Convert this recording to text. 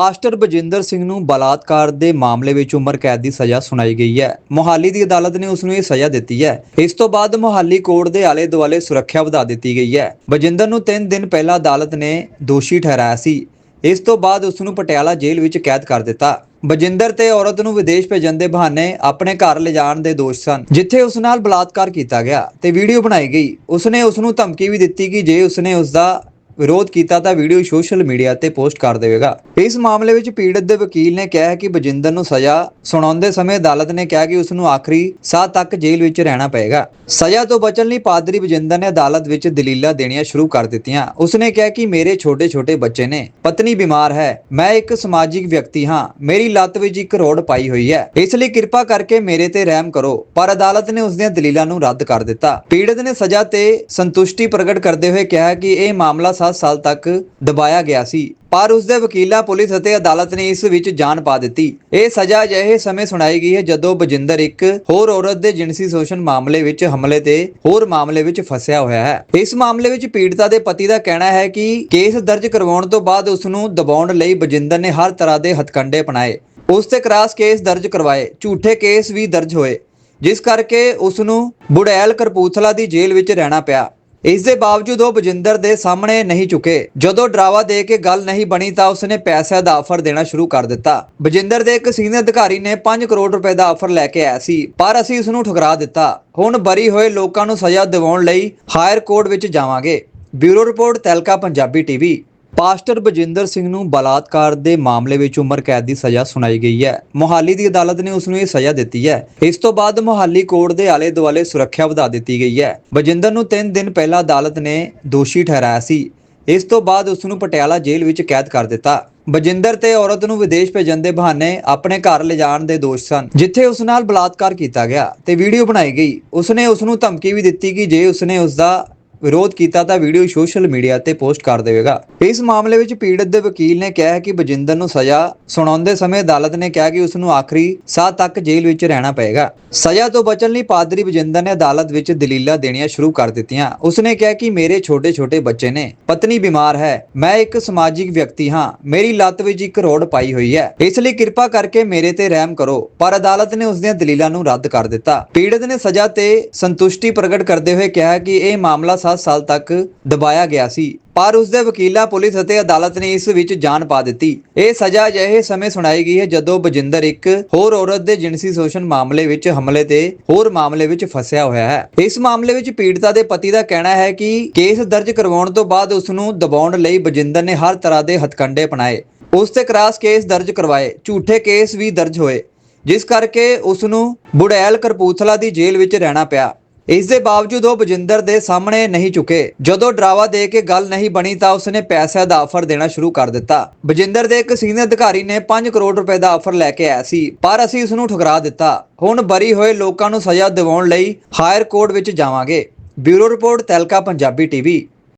Pastor Bajinder Singh ਨੂੰ ਬਲਾਤਕਾਰ ਦੇ ਮਾਮਲੇ ਵਿੱਚ ਉਮਰ ਕੈਦ ਦੀ ਸਜ਼ਾ ਸੁਣਾਈ ਗਈ ਹੈ। ਮੋਹਾਲੀ ਦੀ ਅਦਾਲਤ ਨੇ ਉਸ ਨੂੰ ਇਹ ਸਜ਼ਾ ਦਿੱਤੀ ਹੈ। ਇਸ ਤੋਂ ਬਾਅਦ ਮੋਹਾਲੀ ਕੋਰਟ ਦੇ ਆਲੇ ਦੁਆਲੇ ਸੁਰੱਖਿਆ ਵਧਾ ਦਿੱਤੀ ਗਈ ਹੈ। ਬਜਿੰਦਰ ਨੂੰ 3 ਦਿਨ ਪਹਿਲਾਂ ਅਦਾਲਤ ਨੇ ਦੋਸ਼ੀ ਠਹਿਰਾਇਆ ਸੀ। ਇਸ ਤੋਂ ਬਾਅਦ ਉਸ ਨੂੰ ਪਟਿਆਲਾ ਜੇਲ੍ਹ ਵਿੱਚ ਕੈਦ ਕਰ ਦਿੱਤਾ। ਬਜਿੰਦਰ ਤੇ ਔਰਤ ਨੂੰ ਵਿਦੇਸ਼ ਭੇਜਣ ਦੇ ਬਹਾਨੇ ਆਪਣੇ ਘਰ ਲਿਜਾਣ ਦੇ ਦੋਸ਼ ਸਨ, ਜਿੱਥੇ ਉਸ ਨਾਲ ਬਲਾਤਕਾਰ ਕੀਤਾ ਗਿਆ ਤੇ ਵੀਡੀਓ ਬਣਾਈ ਗਈ। ਉਸਨੇ ਉਸ ਨੂੰ ਧਮਕੀ ਵੀ ਦਿੱਤੀ ਕਿ ਜੇ ਉਸਨੇ ਉਸ ਦਾ ਵਿਰੋਧ ਕੀਤਾ ਤਾਂ ਵੀਡੀਓ ਸੋਸ਼ਲ ਮੀਡੀਆ ਤੇ ਪੋਸਟ ਕਰ ਦੇਵੇਗਾ। ਇਸ ਮਾਮਲੇ ਵਿੱਚ ਪੀੜਤ ਦੇ ਵਕੀਲ ਨੇ ਕਿਹਾ ਕਿ ਬਜਿੰਦਰ ਨੂੰ ਸਜ਼ਾ ਸੁਣਾਉਂਦੇ ਸਮੇਂ ਅਦਾਲਤ ਨੇ ਕਿਹਾ ਕਿ ਉਸ ਨੂੰ ਆਖਰੀ ਸਾਹ ਤੱਕ ਜੇਲ੍ਹ ਵਿੱਚ ਰਹਿਣਾ ਪਏਗਾ। ਸਜ਼ਾ ਤੋਂ ਬਚਣ ਲਈ ਪਾਦਰੀ ਬਜਿੰਦਰ ਨੇ ਅਦਾਲਤ ਵਿੱਚ ਦਲੀਲਾਂ ਦੇਣੀਆਂ ਸ਼ੁਰੂ ਕਰ ਦਿੱਤੀਆਂ। ਉਸਨੇ ਕਿਹਾ ਕਿ ਮੇਰੇ ਛੋਟੇ-ਛੋਟੇ ਬੱਚੇ ਨੇ, ਪਤਨੀ ਬਿਮਾਰ ਹੈ, ਮੈਂ ਇੱਕ ਸਮਾਜਿਕ ਵਿਅਕਤੀ ਹਾਂ, ਮੇਰੀ ਲੱਤ ਵਿੱਚ ਇੱਕ ਰੋੜ ਪਾਈ ਹੋਈ ਹੈ, ਇਸ ਲਈ ਕਿਰਪਾ ਕਰਕੇ ਮੇਰੇ ਤੇ ਰਹਿਮ ਕਰੋ, ਪਰ ਅਦਾਲਤ ਨੇ ਉਸ ਦੀਆਂ ਦਲੀਲਾਂ ਨੂੰ ਰੱਦ ਕਰ ਦਿੱਤਾ। ਪੀੜਤ ਨੇ ਸਜ਼ਾ ਤੇ ਸੰਤੁਸ਼ਟੀ ਪ੍ਰਗਟ ਕਰਦੇ ਹੋਏ ਕਿਹਾ ਕਿ ਇਹ ਮਾਮਲਾ 7 ਸਾਲ ਤੱਕ ਦਬਾਇਆ ਗਿਆ ਸੀ, ਪਰ ਉਸ ਦੇ ਵਕੀਲਾਂ, ਪੁਲਿਸ ਅਤੇ ਅਦਾਲਤ ਨੇ ਇਸ ਵਿੱਚ ਜਾਨ ਪਾ ਦਿੱਤੀ। ਇਹ ਸਜ਼ਾ ਅਜਿਹੇ ਸਮੇਂ ਸੁਣਾਈ ਗਈ ਹੈ ਜਦੋਂ ਬਜਿੰਦਰ ਇੱਕ ਹੋਰ ਔਰਤ ਦੇ ਜਿਨਸੀ ਸ਼ੋਸ਼ਣ ਮਾਮਲੇ ਵਿੱਚ ਹਮਲੇ ਤੇ ਹੋਰ ਮਾਮਲੇ ਵਿੱਚ ਫਸਿਆ ਹੋਇਆ ਹੈ। ਇਸ ਮਾਮਲੇ ਵਿੱਚ ਪੀੜਤਾ ਦੇ ਪਤੀ ਦਾ ਕਹਿਣਾ ਹੈ ਕਿ ਕੇਸ ਦਰਜ ਕਰਵਾਉਣ ਤੋਂ ਬਾਅਦ ਉਸ ਨੂੰ ਦਬਾਉਣ ਲਈ ਬਜਿੰਦਰ ਨੇ ਹਰ ਤਰ੍ਹਾਂ ਦੇ ਹਥਕੰਡੇ ਅਪਣਾਏ। ਉਸ ਤੇ ਕਰਾਸ ਕੇਸ ਦਰਜ ਕਰਵਾਏ, ਝੂਠੇ ਕੇਸ ਵੀ ਦਰਜ ਹੋਏ, ਜਿਸ ਕਰਕੇ ਉਸ ਨੂੰ ਬੁੜੈਲ ਕਰਪੂਥਲਾ ਦੀ ਜੇਲ੍ਹ ਵਿੱਚ ਰਹਿਣਾ ਪਿਆ। ਇਸ ਦੇ ਬਾਵਜੂਦ ਉਹ ਬਜਿੰਦਰ ਦੇ ਸਾਹਮਣੇ ਨਹੀਂ ਝੁਕੇ। ਜਦੋਂ ਡਰਾਵਾ ਦੇ ਕੇ ਗੱਲ ਨਹੀਂ ਬਣੀ ਤਾਂ ਉਸਨੇ ਪੈਸੇ ਦਾ ਆਫਰ ਦੇਣਾ ਸ਼ੁਰੂ ਕਰ ਦਿੱਤਾ। ਬਜਿੰਦਰ ਦੇ ਇੱਕ ਸੀਨੀਅਰ ਅਧਿਕਾਰੀ ਨੇ 5 ਕਰੋੜ ਰੁਪਏ ਦਾ ਆਫਰ ਲੈ ਕੇ ਆਇਆ ਸੀ, ਪਰ ਅਸੀਂ ਉਸ ਨੂੰ ਠੁਕਰਾ ਦਿੱਤਾ। ਹੁਣ ਬਰੀ ਹੋਏ ਲੋਕਾਂ ਨੂੰ ਸਜ਼ਾ ਦਿਵਾਉਣ ਲਈ ਹਾਇਰ ਕੋਰਟ ਵਿੱਚ ਜਾਵਾਂਗੇ। Bureau report Tehelka, Punjabi TV. Pastor Bajinder Singh ਨੂੰ ਬਲਾਤਕਾਰ ਦੇ ਮਾਮਲੇ ਵਿੱਚ ਉਮਰ ਕੈਦ ਦੀ ਸਜ਼ਾ ਸੁਣਾਈ ਗਈ ਹੈ। ਮੋਹਾਲੀ ਦੀ ਅਦਾਲਤ ਨੇ ਉਸ ਨੂੰ ਇਹ ਸਜ਼ਾ ਦਿੱਤੀ ਹੈ। ਇਸ ਤੋਂ ਬਾਅਦ ਮੋਹਾਲੀ ਕੋਰਟ ਦੇ ਆਲੇ ਦੁਆਲੇ ਸੁਰੱਖਿਆ ਵਧਾ ਦਿੱਤੀ ਗਈ ਹੈ। ਬਜਿੰਦਰ ਨੂੰ 3 ਦਿਨ ਪਹਿਲਾਂ ਅਦਾਲਤ ਨੇ ਦੋਸ਼ੀ ਠਹਿਰਾਇਆ ਸੀ। ਇਸ ਤੋਂ ਬਾਅਦ ਉਸ ਨੂੰ ਪਟਿਆਲਾ ਜੇਲ੍ਹ ਵਿੱਚ ਕੈਦ ਕਰ ਦਿੱਤਾ। ਬਜਿੰਦਰ ਤੇ ਔਰਤ ਨੂੰ ਵਿਦੇਸ਼ ਭੇਜਣ ਦੇ ਬਹਾਨੇ ਆਪਣੇ ਘਰ ਲਿਜਾਣ ਦੇ ਦੋਸ਼ ਸਨ, ਜਿੱਥੇ ਉਸ ਨਾਲ ਬਲਾਤਕਾਰ ਕੀਤਾ ਗਿਆ ਤੇ ਵੀਡੀਓ ਬਣਾਈ ਗਈ। ਉਸਨੇ ਉਸ ਨੂੰ ਧਮਕੀ ਵੀ ਦਿੱਤੀ ਕਿ ਜੇ ਉਸਨੇ ਉਸ ਦਾ ਵਿਰੋਧ ਕੀਤਾ ਤਾਂ ਵੀਡੀਓ ਸੋਸ਼ਲ ਮੀਡੀਆ ਤੇ ਪੋਸਟ ਕਰ ਦੇਵੇਗਾ। ਇਸ ਮਾਮਲੇ ਵਿੱਚ ਪੀੜਤ ਦੇ ਵਕੀਲ ਨੇ ਕਿਹਾ ਕਿ ਬਜਿੰਦਰ ਨੂੰ ਸਜ਼ਾ ਸੁਣਾਉਂਦੇ ਸਮੇਂ ਅਦਾਲਤ ਨੇ ਕਿਹਾ ਕਿ ਉਸ ਨੂੰ ਆਖਰੀ ਸਾਹ ਤੱਕ ਜੇਲ੍ਹ ਵਿੱਚ ਰਹਿਣਾ ਪਏਗਾ। ਸਜ਼ਾ ਤੋਂ ਬਚਣ ਲਈ ਪਾਦਰੀ ਬਜਿੰਦਰ ਨੇ ਅਦਾਲਤ ਵਿੱਚ ਦਲੀਲਾਂ ਦੇਣੀਆਂ ਸ਼ੁਰੂ ਕਰ ਦਿੱਤੀਆਂ। ਉਸਨੇ ਕਿਹਾ ਕਿ ਮੇਰੇ ਛੋਟੇ-ਛੋਟੇ ਬੱਚੇ ਨੇ, ਪਤਨੀ ਬਿਮਾਰ ਹੈ, ਮੈਂ ਇੱਕ ਸਮਾਜਿਕ ਵਿਅਕਤੀ ਹਾਂ, ਮੇਰੀ ਲੱਤ ਵਿੱਚ ਇੱਕ ਰੋਡ ਪਾਈ ਹੋਈ ਹੈ, ਇਸ ਲਈ ਕਿਰਪਾ ਕਰਕੇ ਮੇਰੇ ਤੇ ਰਹਿਮ ਕਰੋ, ਪਰ ਅਦਾਲਤ ਨੇ ਉਸ ਦੀਆਂ ਦਲੀਲਾਂ ਨੂੰ ਰੱਦ ਕਰ ਦਿੱਤਾ। ਪੀੜਤ ਨੇ ਸਜ਼ਾ ਤੇ ਸੰਤੁਸ਼ਟੀ ਪ੍ਰਗਟ ਕਰਦੇ ਹੋਏ ਕਿਹਾ ਕਿ ਇਹ ਮਾਮਲਾ 7 ਸਾਲ ਤੱਕ ਦਬਾਇਆ ਗਿਆ ਸੀ, ਪਰ ਉਸ ਦੇ ਵਕੀਲਾਂ, ਪੁਲਿਸ ਅਤੇ ਅਦਾਲਤ ਨੇ ਇਸ ਵਿੱਚ ਜਾਨ ਪਾ ਦਿੱਤੀ। ਇਹ ਸਜ਼ਾ ਅਜਿਹੇ ਸਮੇਂ ਸੁਣਾਈ ਗਈ ਹੈ ਜਦੋਂ ਬਜਿੰਦਰ ਇੱਕ ਹੋਰ ਔਰਤ ਦੇ ਜਿਨਸੀ ਸ਼ੋਸ਼ਣ ਮਾਮਲੇ ਵਿੱਚ ਹਮਲੇ ਤੇ ਹੋਰ ਮਾਮਲੇ ਵਿੱਚ ਫਸਿਆ ਹੋਇਆ ਹੈ। ਇਸ ਮਾਮਲੇ ਵਿੱਚ ਪੀੜਤਾ ਦੇ ਪਤੀ ਦਾ ਕਹਿਣਾ ਹੈ ਕਿ ਕੇਸ ਦਰਜ ਕਰਵਾਉਣ ਤੋਂ ਬਾਅਦ ਉਸ ਨੂੰ ਦਬਾਉਣ ਲਈ ਬਜਿੰਦਰ ਨੇ ਹਰ ਤਰ੍ਹਾਂ ਦੇ ਹਥਕੰਡੇ ਅਪਣਾਏ। ਉਸ ਤੇ ਕਰਾਸ ਕੇਸ ਦਰਜ ਕਰਵਾਏ, ਝੂਠੇ ਕੇਸ ਵੀ ਦਰਜ ਹੋਏ, ਜਿਸ ਕਰਕੇ ਉਸ ਨੂੰ ਬੁੜੈਲ ਕਰਪੂਥਲਾ ਦੀ ਜੇਲ੍ਹ ਵਿੱਚ ਰਹਿਣਾ ਪਿਆ। ਇਸ ਦੇ ਬਾਵਜੂਦ ਉਹ ਬਜਿੰਦਰ ਦੇ ਸਾਹਮਣੇ ਨਹੀਂ ਝੁਕੇ। ਜਦੋਂ ਡਰਾਵਾ ਦੇ ਕੇ ਗੱਲ ਨਹੀਂ ਬਣੀ ਤਾਂ ਉਸਨੇ ਪੈਸੇ ਦਾ ਆਫਰ ਦੇਣਾ ਸ਼ੁਰੂ ਕਰ ਦਿੱਤਾ। ਬਜਿੰਦਰ ਦੇ ਇੱਕ ਸੀਨੀਅਰ ਅਧਿਕਾਰੀ ਨੇ 5 ਕਰੋੜ ਰੁਪਏ ਦਾ ਆਫਰ ਲੈ ਕੇ ਆਇਆ ਸੀ, ਪਰ ਅਸੀਂ ਉਸ ਨੂੰ ਠੁਕਰਾ ਦਿੱਤਾ। ਹੁਣ ਬਰੀ ਹੋਏ ਲੋਕਾਂ ਨੂੰ ਸਜ਼ਾ ਦਿਵਾਉਣ ਲਈ ਹਾਇਰ ਕੋਰਟ ਵਿੱਚ ਜਾਵਾਂਗੇ। Bureau report, Tehelka, Punjabi TV.